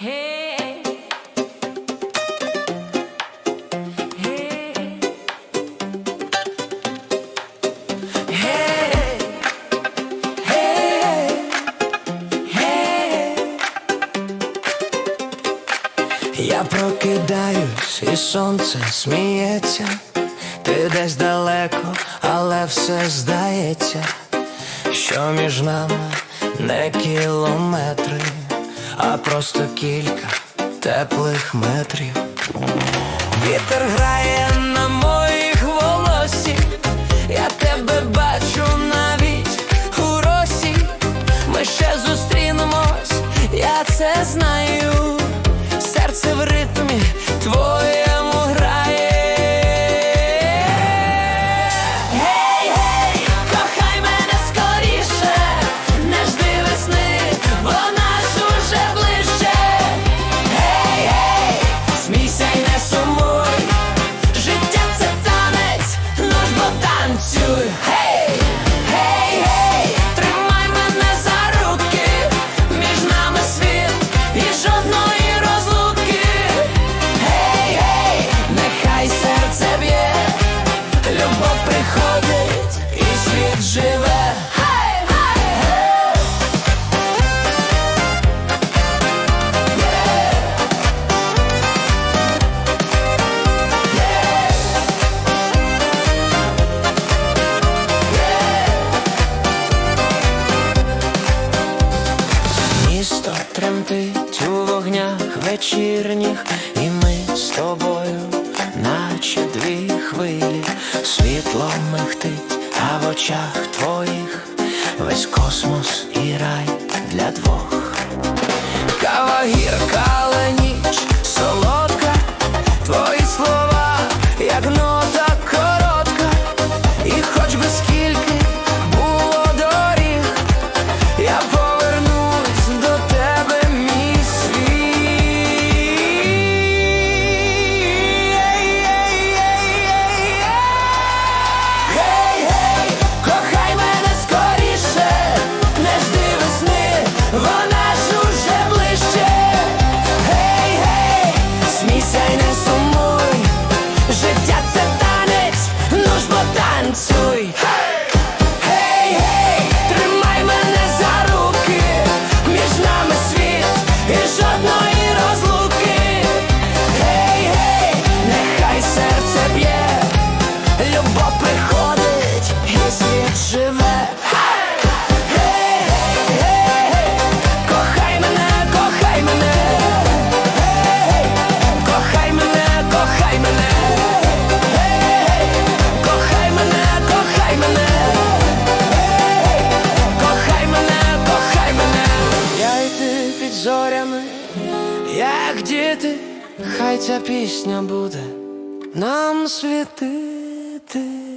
Hey. Hey. Hey. Hey. Hey. Я прокидаюсь, і сонце сміється, ти десь далеко, але все здається, що між нами не кілометри, а просто кілька теплих метрів. Вітер грає на моїх волосі, я тебе бачу навіть у росі. Ми ще зустрінемось, я це знаю. Тремтить у вогнях вечірніх, і ми з тобою, наче дві хвилі, світло михтить, а в очах твоїх весь космос і рай для двох. Кава гірка, мене, я йти під зорями, як діти, хай ця пісня буде нам світити. ty.